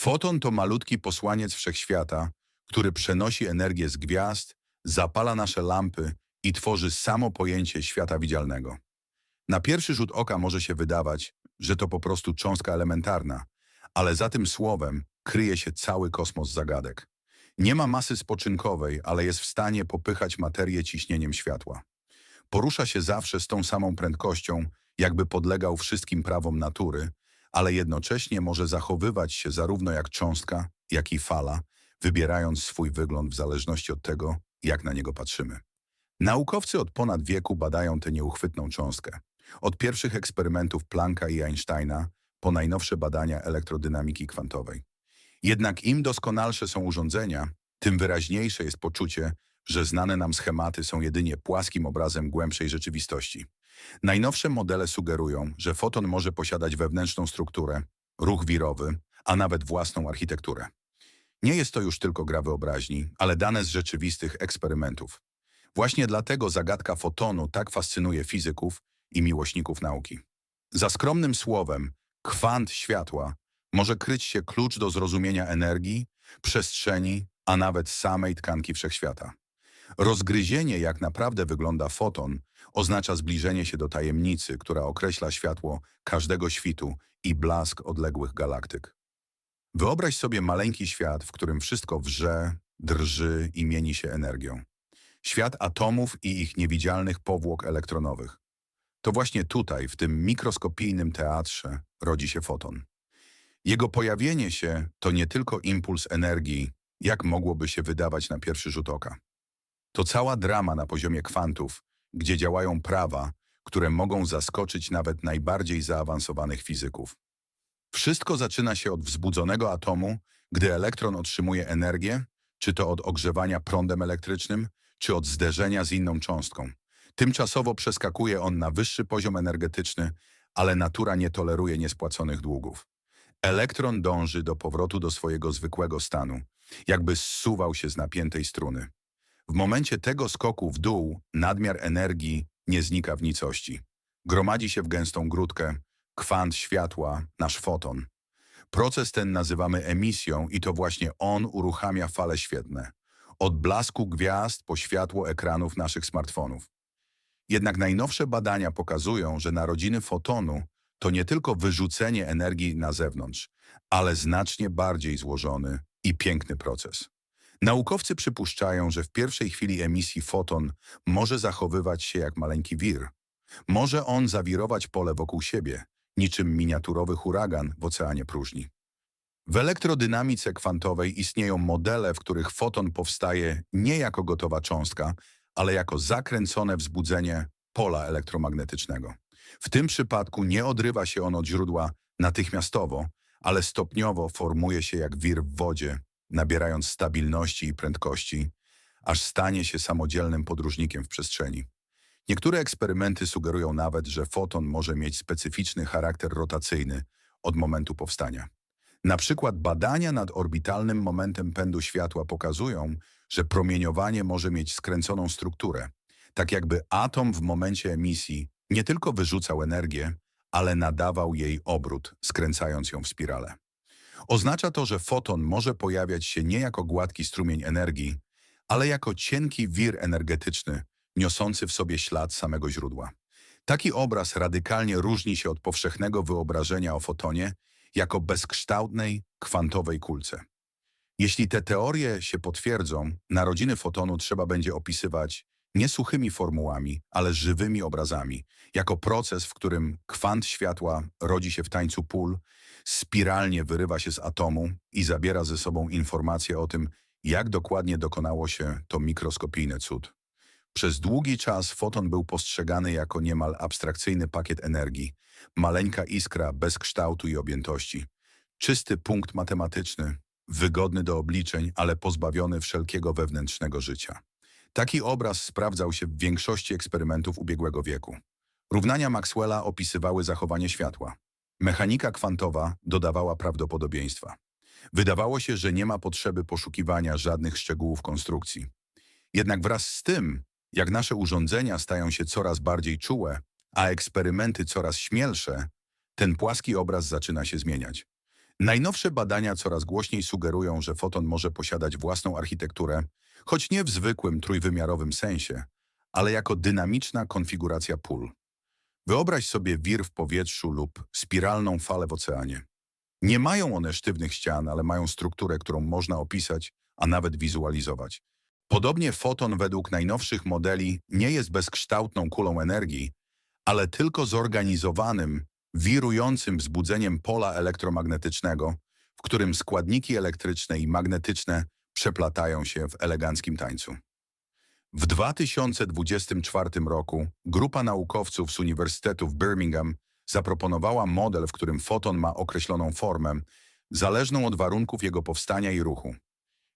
Foton to malutki posłaniec wszechświata, który przenosi energię z gwiazd, zapala nasze lampy i tworzy samo pojęcie świata widzialnego. Na pierwszy rzut oka może się wydawać, że to po prostu cząstka elementarna, ale za tym słowem kryje się cały kosmos zagadek. Nie ma masy spoczynkowej, ale jest w stanie popychać materię ciśnieniem światła. Porusza się zawsze z tą samą prędkością, jakby podlegał wszystkim prawom natury, ale jednocześnie może zachowywać się zarówno jak cząstka, jak i fala, wybierając swój wygląd w zależności od tego, jak na niego patrzymy. Naukowcy od ponad wieku badają tę nieuchwytną cząstkę. Od pierwszych eksperymentów Plancka i Einsteina po najnowsze badania elektrodynamiki kwantowej. Jednak im doskonalsze są urządzenia, tym wyraźniejsze jest poczucie, że znane nam schematy są jedynie płaskim obrazem głębszej rzeczywistości. Najnowsze modele sugerują, że foton może posiadać wewnętrzną strukturę, ruch wirowy, a nawet własną architekturę. Nie jest to już tylko gra wyobraźni, ale dane z rzeczywistych eksperymentów. Właśnie dlatego zagadka fotonu tak fascynuje fizyków i miłośników nauki. Za skromnym słowem kwant światła może kryć się klucz do zrozumienia energii, przestrzeni, a nawet samej tkanki wszechświata. Rozgryzienie, jak naprawdę wygląda foton, oznacza zbliżenie się do tajemnicy, która określa światło każdego świtu i blask odległych galaktyk. Wyobraź sobie maleńki świat, w którym wszystko wrze, drży i mieni się energią. Świat atomów i ich niewidzialnych powłok elektronowych. To właśnie tutaj, w tym mikroskopijnym teatrze, rodzi się foton. Jego pojawienie się to nie tylko impuls energii, jak mogłoby się wydawać na pierwszy rzut oka. To cała drama na poziomie kwantów, gdzie działają prawa, które mogą zaskoczyć nawet najbardziej zaawansowanych fizyków. Wszystko zaczyna się od wzbudzonego atomu, gdy elektron otrzymuje energię, czy to od ogrzewania prądem elektrycznym, czy od zderzenia z inną cząstką. Tymczasowo przeskakuje on na wyższy poziom energetyczny, ale natura nie toleruje niespłaconych długów. Elektron dąży do powrotu do swojego zwykłego stanu, jakby zsuwał się z napiętej struny. W momencie tego skoku w dół nadmiar energii nie znika w nicości. Gromadzi się w gęstą grudkę, kwant światła, nasz foton. Proces ten nazywamy emisją i to właśnie on uruchamia fale świetne. Od blasku gwiazd po światło ekranów naszych smartfonów. Jednak najnowsze badania pokazują, że narodziny fotonu to nie tylko wyrzucenie energii na zewnątrz, ale znacznie bardziej złożony i piękny proces. Naukowcy przypuszczają, że w pierwszej chwili emisji foton może zachowywać się jak maleńki wir. Może on zawirować pole wokół siebie, niczym miniaturowy huragan w oceanie próżni. W elektrodynamice kwantowej istnieją modele, w których foton powstaje nie jako gotowa cząstka, ale jako zakręcone wzbudzenie pola elektromagnetycznego. W tym przypadku nie odrywa się on od źródła natychmiastowo, ale stopniowo formuje się jak wir w wodzie, nabierając stabilności i prędkości, aż stanie się samodzielnym podróżnikiem w przestrzeni. Niektóre eksperymenty sugerują nawet, że foton może mieć specyficzny charakter rotacyjny od momentu powstania. Na przykład badania nad orbitalnym momentem pędu światła pokazują, że promieniowanie może mieć skręconą strukturę, tak jakby atom w momencie emisji nie tylko wyrzucał energię, ale nadawał jej obrót, skręcając ją w spirale. Oznacza to, że foton może pojawiać się nie jako gładki strumień energii, ale jako cienki wir energetyczny, niosący w sobie ślad samego źródła. Taki obraz radykalnie różni się od powszechnego wyobrażenia o fotonie jako bezkształtnej, kwantowej kulce. Jeśli te teorie się potwierdzą, narodziny fotonu trzeba będzie opisywać nie suchymi formułami, ale żywymi obrazami, jako proces, w którym kwant światła rodzi się w tańcu pól, spiralnie wyrywa się z atomu i zabiera ze sobą informacje o tym, jak dokładnie dokonało się to mikroskopijne cud. Przez długi czas foton był postrzegany jako niemal abstrakcyjny pakiet energii, maleńka iskra bez kształtu i objętości. Czysty punkt matematyczny, wygodny do obliczeń, ale pozbawiony wszelkiego wewnętrznego życia. Taki obraz sprawdzał się w większości eksperymentów ubiegłego wieku. Równania Maxwella opisywały zachowanie światła. Mechanika kwantowa dodawała prawdopodobieństwa. Wydawało się, że nie ma potrzeby poszukiwania żadnych szczegółów konstrukcji. Jednak wraz z tym, jak nasze urządzenia stają się coraz bardziej czułe, a eksperymenty coraz śmielsze, ten płaski obraz zaczyna się zmieniać. Najnowsze badania coraz głośniej sugerują, że foton może posiadać własną architekturę, choć nie w zwykłym trójwymiarowym sensie, ale jako dynamiczna konfiguracja pól. Wyobraź sobie wir w powietrzu lub spiralną falę w oceanie. Nie mają one sztywnych ścian, ale mają strukturę, którą można opisać, a nawet wizualizować. Podobnie foton według najnowszych modeli nie jest bezkształtną kulą energii, ale tylko zorganizowanym, wirującym wzbudzeniem pola elektromagnetycznego, w którym składniki elektryczne i magnetyczne przeplatają się w eleganckim tańcu. W 2024 roku grupa naukowców z Uniwersytetu w Birmingham zaproponowała model, w którym foton ma określoną formę, zależną od warunków jego powstania i ruchu.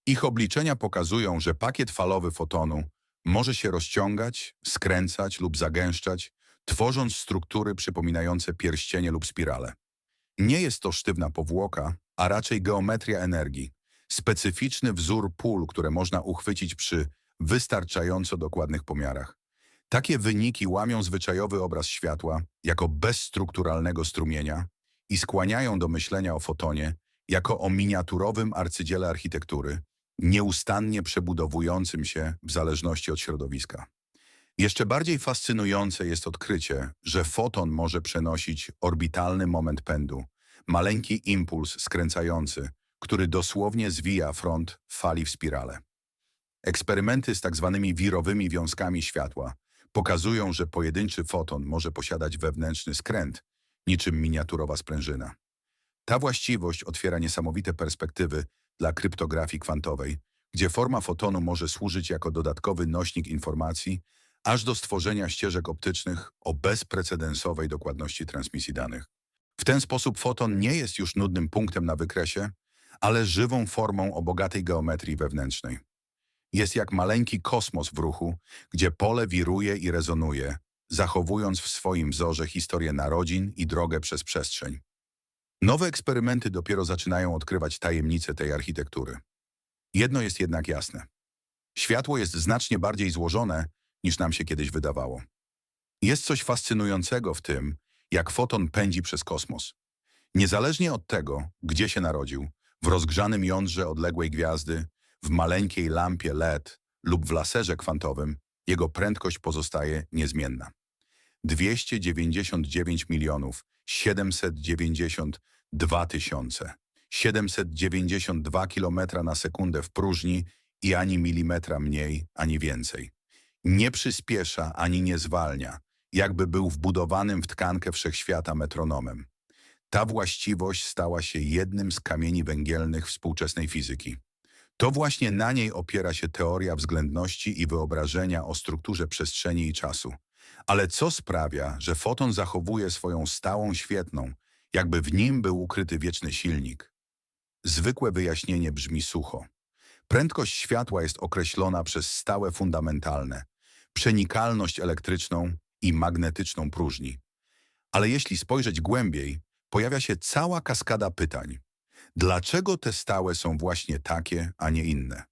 Ich obliczenia pokazują, że pakiet falowy fotonu może się rozciągać, skręcać lub zagęszczać, tworząc struktury przypominające pierścienie lub spirale. Nie jest to sztywna powłoka, a raczej geometria energii, specyficzny wzór pól, które można uchwycić przy wystarczająco dokładnych pomiarach. Takie wyniki łamią zwyczajowy obraz światła jako bezstrukturalnego strumienia i skłaniają do myślenia o fotonie jako o miniaturowym arcydziele architektury, nieustannie przebudowującym się w zależności od środowiska. Jeszcze bardziej fascynujące jest odkrycie, że foton może przenosić orbitalny moment pędu, maleńki impuls skręcający, który dosłownie zwija front fali w spirale. Eksperymenty z tak zwanymi wirowymi wiązkami światła pokazują, że pojedynczy foton może posiadać wewnętrzny skręt, niczym miniaturowa sprężyna. Ta właściwość otwiera niesamowite perspektywy dla kryptografii kwantowej, gdzie forma fotonu może służyć jako dodatkowy nośnik informacji, aż do stworzenia ścieżek optycznych o bezprecedensowej dokładności transmisji danych. W ten sposób foton nie jest już nudnym punktem na wykresie, ale żywą formą o bogatej geometrii wewnętrznej. Jest jak maleńki kosmos w ruchu, gdzie pole wiruje i rezonuje, zachowując w swoim wzorze historię narodzin i drogę przez przestrzeń. Nowe eksperymenty dopiero zaczynają odkrywać tajemnice tej architektury. Jedno jest jednak jasne. Światło jest znacznie bardziej złożone, niż nam się kiedyś wydawało. Jest coś fascynującego w tym, jak foton pędzi przez kosmos. Niezależnie od tego, gdzie się narodził, w rozgrzanym jądrze odległej gwiazdy, w maleńkiej lampie LED lub w laserze kwantowym, jego prędkość pozostaje niezmienna. 299 milionów 792 tysiące 792 km na sekundę w próżni i ani milimetra mniej, ani więcej. Nie przyspiesza ani nie zwalnia, jakby był wbudowanym w tkankę wszechświata metronomem. Ta właściwość stała się jednym z kamieni węgielnych współczesnej fizyki. To właśnie na niej opiera się teoria względności i wyobrażenia o strukturze przestrzeni i czasu. Ale co sprawia, że foton zachowuje swoją stałą świetną, jakby w nim był ukryty wieczny silnik? Zwykłe wyjaśnienie brzmi sucho. Prędkość światła jest określona przez stałe fundamentalne, przenikalność elektryczną i magnetyczną próżni. Ale jeśli spojrzeć głębiej, pojawia się cała kaskada pytań. Dlaczego te stałe są właśnie takie, a nie inne?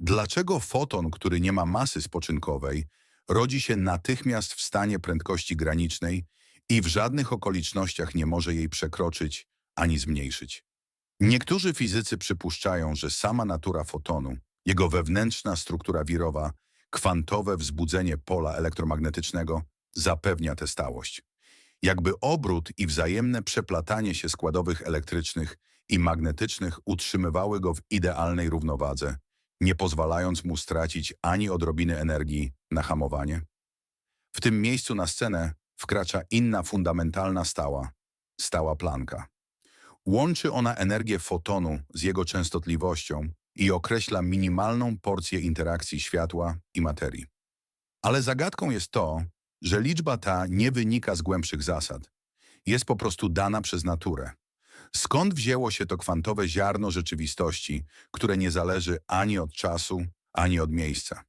Dlaczego foton, który nie ma masy spoczynkowej, rodzi się natychmiast w stanie prędkości granicznej i w żadnych okolicznościach nie może jej przekroczyć ani zmniejszyć? Niektórzy fizycy przypuszczają, że sama natura fotonu, jego wewnętrzna struktura wirowa, kwantowe wzbudzenie pola elektromagnetycznego zapewnia tę stałość. Jakby obrót i wzajemne przeplatanie się składowych elektrycznych i magnetycznych utrzymywały go w idealnej równowadze, nie pozwalając mu stracić ani odrobiny energii na hamowanie. W tym miejscu na scenę wkracza inna fundamentalna stała, stała planka. Łączy ona energię fotonu z jego częstotliwością i określa minimalną porcję interakcji światła i materii. Ale zagadką jest to, że liczba ta nie wynika z głębszych zasad. Jest po prostu dana przez naturę. Skąd wzięło się to kwantowe ziarno rzeczywistości, które nie zależy ani od czasu, ani od miejsca?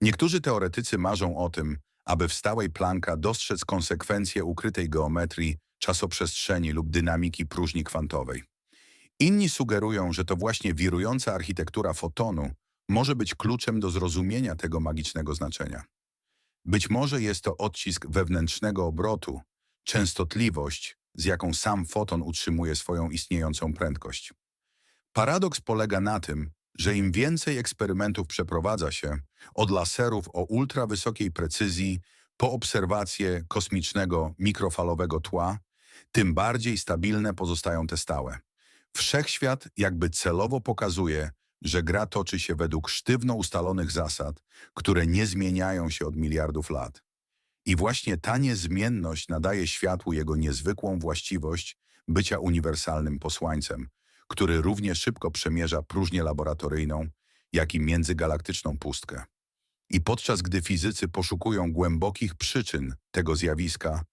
Niektórzy teoretycy marzą o tym, aby w stałej Plancka dostrzec konsekwencje ukrytej geometrii, czasoprzestrzeni lub dynamiki próżni kwantowej. Inni sugerują, że to właśnie wirująca architektura fotonu może być kluczem do zrozumienia tego magicznego znaczenia. Być może jest to odcisk wewnętrznego obrotu, częstotliwość, z jaką sam foton utrzymuje swoją istniejącą prędkość. Paradoks polega na tym, że im więcej eksperymentów przeprowadza się, od laserów o ultrawysokiej precyzji po obserwacje kosmicznego mikrofalowego tła, tym bardziej stabilne pozostają te stałe. Wszechświat jakby celowo pokazuje, że gra toczy się według sztywno ustalonych zasad, które nie zmieniają się od miliardów lat. I właśnie ta niezmienność nadaje światłu jego niezwykłą właściwość bycia uniwersalnym posłańcem, który równie szybko przemierza próżnię laboratoryjną, jak i międzygalaktyczną pustkę. I podczas gdy fizycy poszukują głębokich przyczyn tego zjawiska,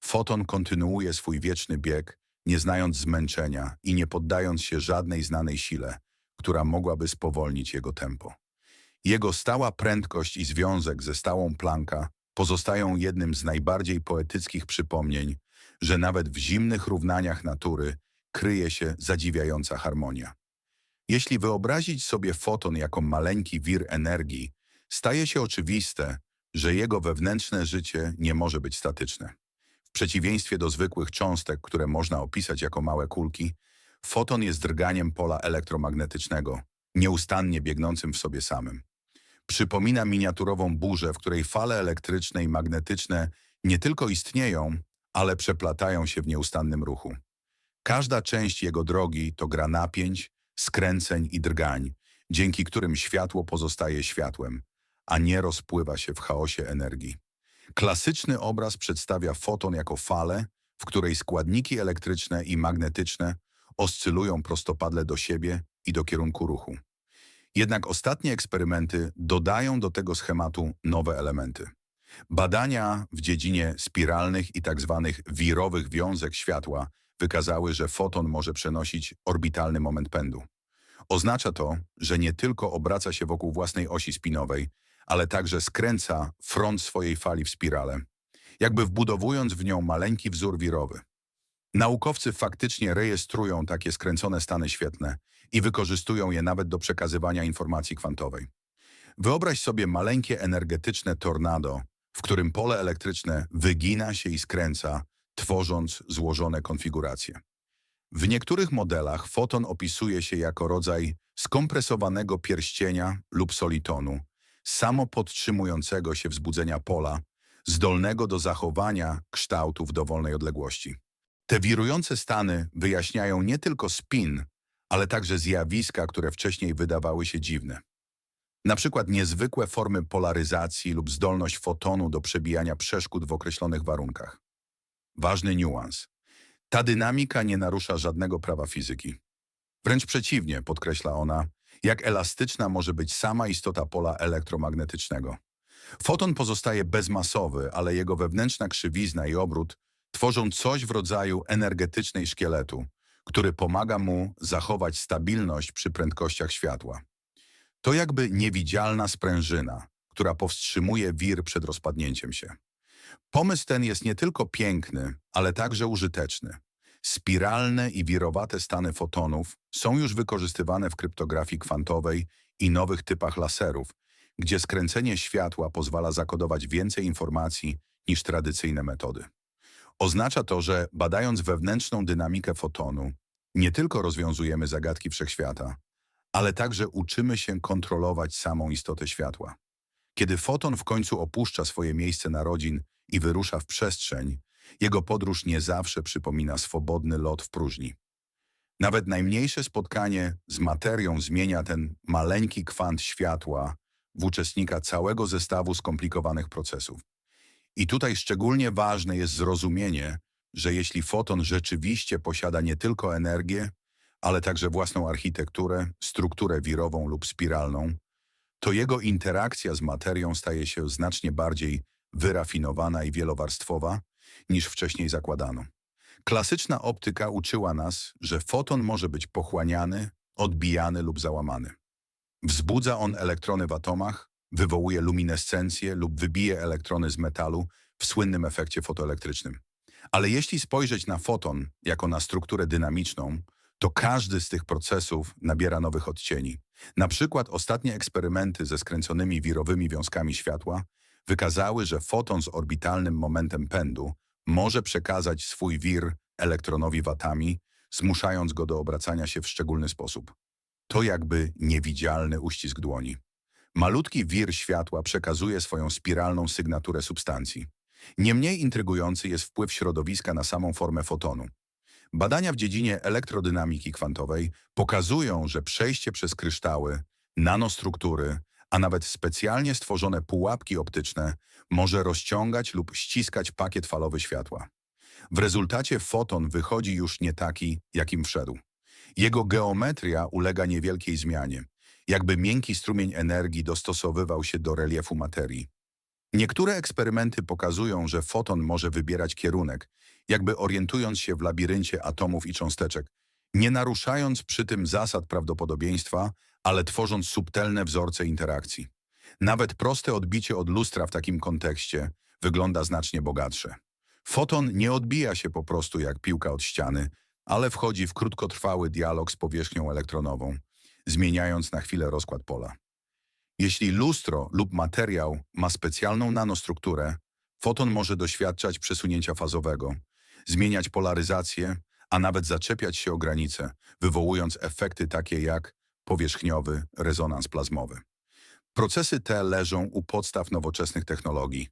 foton kontynuuje swój wieczny bieg, nie znając zmęczenia i nie poddając się żadnej znanej sile, która mogłaby spowolnić jego tempo. Jego stała prędkość i związek ze stałą Plancka pozostają jednym z najbardziej poetyckich przypomnień, że nawet w zimnych równaniach natury kryje się zadziwiająca harmonia. Jeśli wyobrazić sobie foton jako maleńki wir energii, staje się oczywiste, że jego wewnętrzne życie nie może być statyczne. W przeciwieństwie do zwykłych cząstek, które można opisać jako małe kulki, foton jest drganiem pola elektromagnetycznego, nieustannie biegnącym w sobie samym. Przypomina miniaturową burzę, w której fale elektryczne i magnetyczne nie tylko istnieją, ale przeplatają się w nieustannym ruchu. Każda część jego drogi to gra napięć, skręceń i drgań, dzięki którym światło pozostaje światłem, a nie rozpływa się w chaosie energii. Klasyczny obraz przedstawia foton jako falę, w której składniki elektryczne i magnetyczne oscylują prostopadle do siebie i do kierunku ruchu. Jednak ostatnie eksperymenty dodają do tego schematu nowe elementy. Badania w dziedzinie spiralnych i tzw. wirowych wiązek światła wykazały, że foton może przenosić orbitalny moment pędu. Oznacza to, że nie tylko obraca się wokół własnej osi spinowej, ale także skręca front swojej fali w spirale, jakby wbudowując w nią maleńki wzór wirowy. Naukowcy faktycznie rejestrują takie skręcone stany świetlne i wykorzystują je nawet do przekazywania informacji kwantowej. Wyobraź sobie maleńkie energetyczne tornado, w którym pole elektryczne wygina się i skręca, tworząc złożone konfiguracje. W niektórych modelach foton opisuje się jako rodzaj skompresowanego pierścienia lub solitonu, samopodtrzymującego się wzbudzenia pola, zdolnego do zachowania kształtu w dowolnej odległości. Te wirujące stany wyjaśniają nie tylko spin, ale także zjawiska, które wcześniej wydawały się dziwne. Na przykład niezwykłe formy polaryzacji lub zdolność fotonu do przebijania przeszkód w określonych warunkach. Ważny niuans. Ta dynamika nie narusza żadnego prawa fizyki. Wręcz przeciwnie, podkreśla ona, jak elastyczna może być sama istota pola elektromagnetycznego. Foton pozostaje bezmasowy, ale jego wewnętrzna krzywizna i obrót tworzą coś w rodzaju energetycznej szkieletu, który pomaga mu zachować stabilność przy prędkościach światła. To jakby niewidzialna sprężyna, która powstrzymuje wir przed rozpadnięciem się. Pomysł ten jest nie tylko piękny, ale także użyteczny. Spiralne i wirowate stany fotonów są już wykorzystywane w kryptografii kwantowej i nowych typach laserów, gdzie skręcenie światła pozwala zakodować więcej informacji niż tradycyjne metody. Oznacza to, że badając wewnętrzną dynamikę fotonu, nie tylko rozwiązujemy zagadki wszechświata, ale także uczymy się kontrolować samą istotę światła. Kiedy foton w końcu opuszcza swoje miejsce narodzin i wyrusza w przestrzeń, jego podróż nie zawsze przypomina swobodny lot w próżni. Nawet najmniejsze spotkanie z materią zmienia ten maleńki kwant światła w uczestnika całego zestawu skomplikowanych procesów. I tutaj szczególnie ważne jest zrozumienie, że jeśli foton rzeczywiście posiada nie tylko energię, ale także własną architekturę, strukturę wirową lub spiralną, to jego interakcja z materią staje się znacznie bardziej wyrafinowana i wielowarstwowa niż wcześniej zakładano. Klasyczna optyka uczyła nas, że foton może być pochłaniany, odbijany lub załamany. Wzbudza on elektrony w atomach, wywołuje luminescencję lub wybije elektrony z metalu w słynnym efekcie fotoelektrycznym. Ale jeśli spojrzeć na foton jako na strukturę dynamiczną, to każdy z tych procesów nabiera nowych odcieni. Na przykład ostatnie eksperymenty ze skręconymi wirowymi wiązkami światła wykazały, że foton z orbitalnym momentem pędu może przekazać swój wir elektronowi watami, zmuszając go do obracania się w szczególny sposób. To jakby niewidzialny uścisk dłoni. Malutki wir światła przekazuje swoją spiralną sygnaturę substancji. Niemniej intrygujący jest wpływ środowiska na samą formę fotonu. Badania w dziedzinie elektrodynamiki kwantowej pokazują, że przejście przez kryształy, nanostruktury, a nawet specjalnie stworzone pułapki optyczne może rozciągać lub ściskać pakiet falowy światła. W rezultacie foton wychodzi już nie taki, jakim wszedł. Jego geometria ulega niewielkiej zmianie, jakby miękki strumień energii dostosowywał się do reliefu materii. Niektóre eksperymenty pokazują, że foton może wybierać kierunek, jakby orientując się w labiryncie atomów i cząsteczek, nie naruszając przy tym zasad prawdopodobieństwa, ale tworząc subtelne wzorce interakcji. Nawet proste odbicie od lustra w takim kontekście wygląda znacznie bogatsze. Foton nie odbija się po prostu jak piłka od ściany, ale wchodzi w krótkotrwały dialog z powierzchnią elektronową, zmieniając na chwilę rozkład pola. Jeśli lustro lub materiał ma specjalną nanostrukturę, foton może doświadczać przesunięcia fazowego, zmieniać polaryzację, a nawet zaczepiać się o granice, wywołując efekty takie jak powierzchniowy rezonans plazmowy. Procesy te leżą u podstaw nowoczesnych technologii,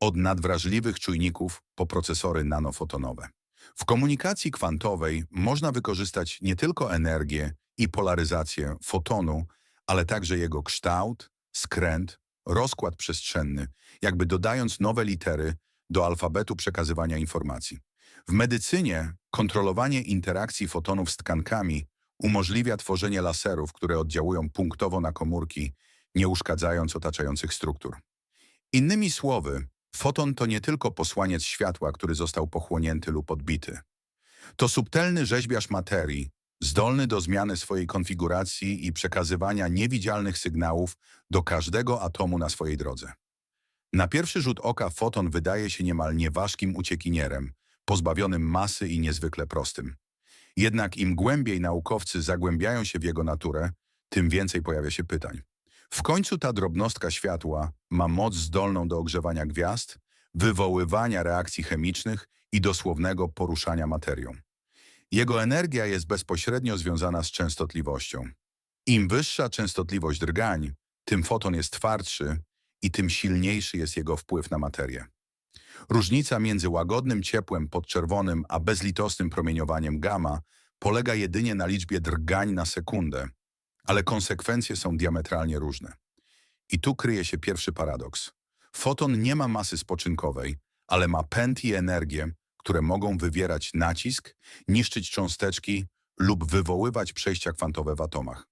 od nadwrażliwych czujników po procesory nanofotonowe. W komunikacji kwantowej można wykorzystać nie tylko energię i polaryzację fotonu, ale także jego kształt, skręt, rozkład przestrzenny, jakby dodając nowe litery do alfabetu przekazywania informacji. W medycynie kontrolowanie interakcji fotonów z tkankami umożliwia tworzenie laserów, które oddziałują punktowo na komórki, nie uszkadzając otaczających struktur. Innymi słowy, foton to nie tylko posłaniec światła, który został pochłonięty lub odbity. To subtelny rzeźbiarz materii, zdolny do zmiany swojej konfiguracji i przekazywania niewidzialnych sygnałów do każdego atomu na swojej drodze. Na pierwszy rzut oka foton wydaje się niemal nieważkim uciekinierem, pozbawionym masy i niezwykle prostym. Jednak im głębiej naukowcy zagłębiają się w jego naturę, tym więcej pojawia się pytań. W końcu ta drobnostka światła ma moc zdolną do ogrzewania gwiazd, wywoływania reakcji chemicznych i dosłownego poruszania materią. Jego energia jest bezpośrednio związana z częstotliwością. Im wyższa częstotliwość drgań, tym foton jest twardszy i tym silniejszy jest jego wpływ na materię. Różnica między łagodnym ciepłem podczerwonym a bezlitosnym promieniowaniem gamma polega jedynie na liczbie drgań na sekundę, ale konsekwencje są diametralnie różne. I tu kryje się pierwszy paradoks. Foton nie ma masy spoczynkowej, ale ma pęd i energię, które mogą wywierać nacisk, niszczyć cząsteczki lub wywoływać przejścia kwantowe w atomach.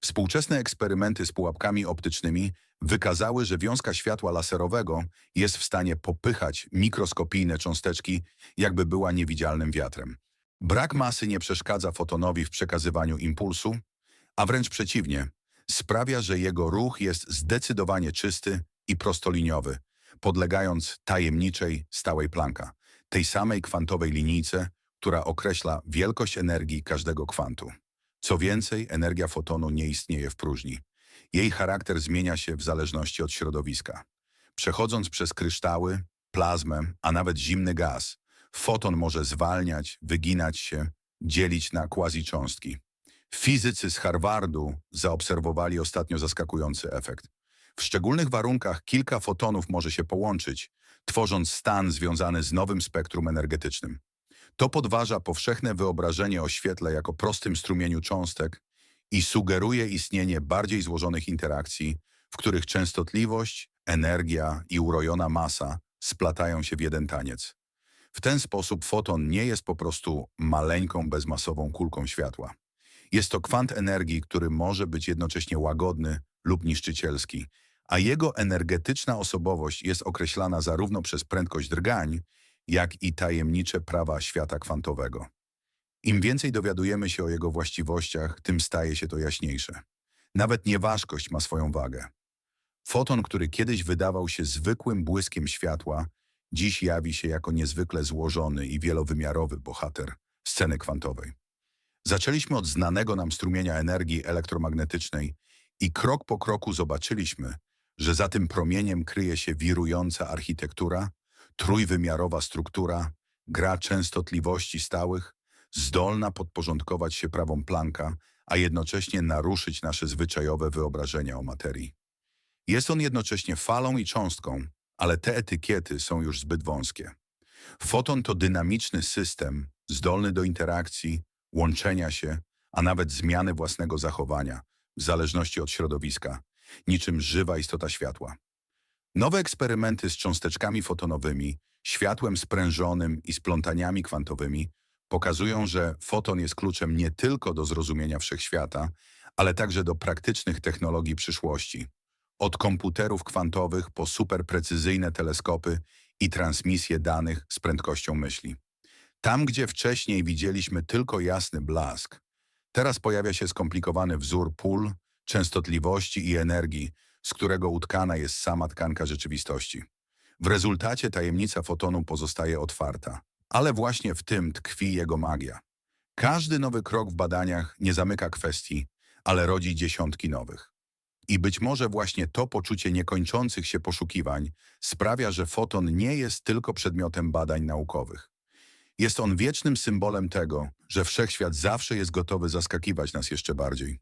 Współczesne eksperymenty z pułapkami optycznymi wykazały, że wiązka światła laserowego jest w stanie popychać mikroskopijne cząsteczki, jakby była niewidzialnym wiatrem. Brak masy nie przeszkadza fotonowi w przekazywaniu impulsu, a wręcz przeciwnie, sprawia, że jego ruch jest zdecydowanie czysty i prostoliniowy, podlegając tajemniczej, stałej planka, tej samej kwantowej linijce, która określa wielkość energii każdego kwantu. Co więcej, energia fotonu nie istnieje w próżni. Jej charakter zmienia się w zależności od środowiska. Przechodząc przez kryształy, plazmę, a nawet zimny gaz, foton może zwalniać, wyginać się, dzielić na quasi-cząstki. Fizycy z Harvardu zaobserwowali ostatnio zaskakujący efekt. W szczególnych warunkach kilka fotonów może się połączyć, tworząc stan związany z nowym spektrum energetycznym. To podważa powszechne wyobrażenie o świetle jako prostym strumieniu cząstek i sugeruje istnienie bardziej złożonych interakcji, w których częstotliwość, energia i urojona masa splatają się w jeden taniec. W ten sposób foton nie jest po prostu maleńką, bezmasową kulką światła. Jest to kwant energii, który może być jednocześnie łagodny lub niszczycielski, a jego energetyczna osobowość jest określana zarówno przez prędkość drgań, jak i tajemnicze prawa świata kwantowego. Im więcej dowiadujemy się o jego właściwościach, tym staje się to jaśniejsze. Nawet nieważkość ma swoją wagę. Foton, który kiedyś wydawał się zwykłym błyskiem światła, dziś jawi się jako niezwykle złożony i wielowymiarowy bohater sceny kwantowej. Zaczęliśmy od znanego nam strumienia energii elektromagnetycznej i krok po kroku zobaczyliśmy, że za tym promieniem kryje się wirująca architektura, trójwymiarowa struktura, gra częstotliwości stałych, zdolna podporządkować się prawom Plancka, a jednocześnie naruszyć nasze zwyczajowe wyobrażenia o materii. Jest on jednocześnie falą i cząstką, ale te etykiety są już zbyt wąskie. Foton to dynamiczny system, zdolny do interakcji, łączenia się, a nawet zmiany własnego zachowania, w zależności od środowiska, niczym żywa istota światła. Nowe eksperymenty z cząsteczkami fotonowymi, światłem sprężonym i splątaniami kwantowymi pokazują, że foton jest kluczem nie tylko do zrozumienia wszechświata, ale także do praktycznych technologii przyszłości. Od komputerów kwantowych po superprecyzyjne teleskopy i transmisję danych z prędkością myśli. Tam, gdzie wcześniej widzieliśmy tylko jasny blask, teraz pojawia się skomplikowany wzór pól, częstotliwości i energii, z którego utkana jest sama tkanka rzeczywistości. W rezultacie tajemnica fotonu pozostaje otwarta, ale właśnie w tym tkwi jego magia. Każdy nowy krok w badaniach nie zamyka kwestii, ale rodzi dziesiątki nowych. I być może właśnie to poczucie niekończących się poszukiwań sprawia, że foton nie jest tylko przedmiotem badań naukowych. Jest on wiecznym symbolem tego, że wszechświat zawsze jest gotowy zaskakiwać nas jeszcze bardziej.